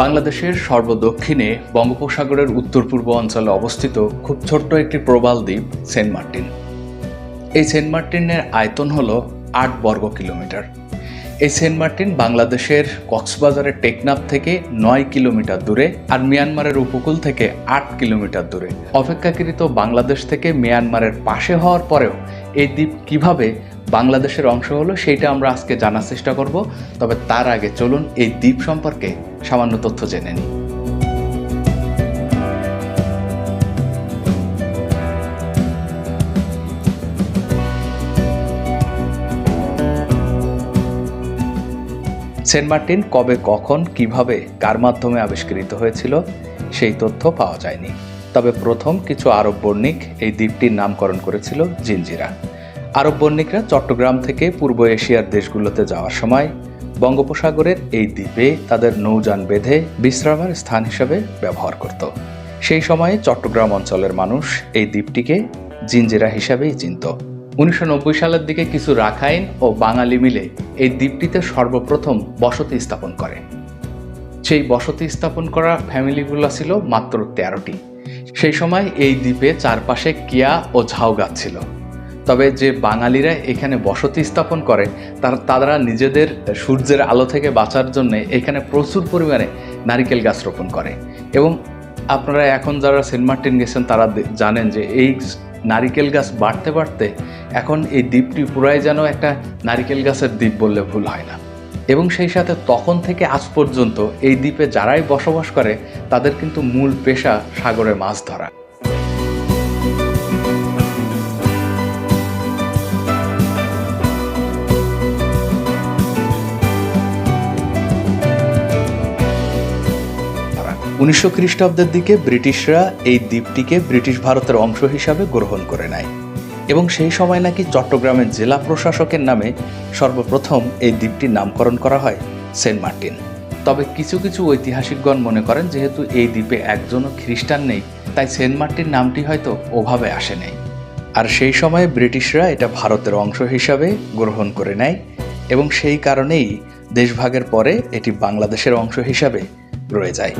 বাংলাদেশের সর্বদক্ষিণে বঙ্গোপসাগরের উত্তর পূর্ব অঞ্চলে অবস্থিত খুব ছোট্ট একটি প্রবাল দ্বীপ, সেন্ট মার্টিন। এই সেন্ট মার্টিনের আয়তন হল আট বর্গ কিলোমিটার। এই সেন্ট মার্টিন বাংলাদেশের কক্সবাজারের টেকনাফ থেকে নয় কিলোমিটার দূরে আর মিয়ানমারের উপকূল থেকে আট কিলোমিটার দূরে। অপেক্ষাকৃত বাংলাদেশ থেকে মিয়ানমারের পাশে হওয়ার পরেও এই দ্বীপ কীভাবে বাংলাদেশের অংশ হলো সেইটা আমরা আজকে জানার চেষ্টা করব। তবে তার আগে চলুন এই দ্বীপ সম্পর্কে সামান্য তথ্য জেনে নিই। সেন্ট মার্টিন কবে কখন কীভাবে কার মাধ্যমে আবিষ্কৃত হয়েছিল সেই তথ্য পাওয়া যায়নি। তবে প্রথম কিছু আরব বণিক এই দ্বীপটির নামকরণ করেছিল জিঞ্জিরা আরব বণিকরা চট্টগ্রাম থেকে পূর্ব এশিয়ার দেশগুলোতে যাওয়ার সময় বঙ্গোপসাগরের এই দ্বীপে তাদের নৌযান বেঁধে বিশ্রামের স্থান হিসেবে ব্যবহার করত। সেই সময়ে চট্টগ্রাম অঞ্চলের মানুষ এই দ্বীপটিকে জিঞ্জিরা হিসাবেই চিনত। উনিশশো নব্বই সালের দিকে কিছু রাখাইন ও বাঙালি মিলে এই দ্বীপটিতে সর্বপ্রথম বসতি স্থাপন করে। সেই বসতি স্থাপন করা ফ্যামিলিগুলো ছিল মাত্র তেরোটি। সেই সময় এই দ্বীপে চারপাশে কিয়া ও ঝাউ গাছ ছিল। তবে যে বাঙালিরা এখানে বসতি স্থাপন করে, তার তারা নিজেদের সূর্যের আলো থেকে বাঁচার জন্য এখানে প্রচুর পরিমাণে নারিকেল গাছ রোপণ করে। এবং আপনারা এখন যারা সেন্ট মার্টিন গেছেন, তারা জানেন যে এই নারিকেল গাছ বাড়তে বাড়তে এখন এই দ্বীপটি পুরাই যেন একটা নারিকেল গাছের দ্বীপ বললে ভুল হয় না। এবং সেই সাথে তখন থেকে আজ পর্যন্ত এই দ্বীপে যারাই বসবাস করে, তাদের কিন্তু মূল পেশা সাগরে মাছ ধরা। উনিশশো খ্রিস্টাব্দের দিকে ব্রিটিশরা এই দ্বীপটিকে ব্রিটিশ ভারতের অংশ হিসাবে গ্রহণ করে নেয়। এবং সেই সময় নাকি চট্টগ্রামের জেলা প্রশাসকের নামে সর্বপ্রথম এই দ্বীপটির নামকরণ করা হয়, সেন্ট মার্টিন। তবে কিছু কিছু ঐতিহাসিকগণ মনে করেন যেহেতু এই দ্বীপে একজনও খ্রিস্টান নেই, তাই সেন্ট মার্টিন নামটি হয়তো ওভাবে আসে নাই। আর সেই সময়ে ব্রিটিশরা এটা ভারতের অংশ হিসাবে গ্রহণ করে নেয় এবং সেই কারণেই দেশভাগের পরে এটি বাংলাদেশের অংশ হিসাবে রয়ে যায়।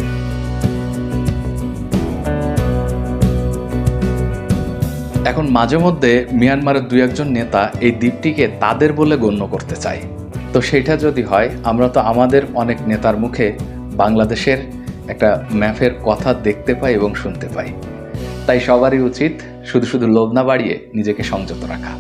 এখন মাঝে মধ্যে মিয়ানমারের দুই একজন নেতা এই দ্বীপটিকে তাদের বলে গণ্য করতে চায়। তো সেটা যদি হয়, আমরা তো আমাদের অনেক নেতার মুখে বাংলাদেশের একটা ম্যাপের কথা দেখতে পাই এবং শুনতে পাই। তাই সবারই উচিত শুধু শুধু লোভ না বাড়িয়ে নিজেকে সংযত রাখা।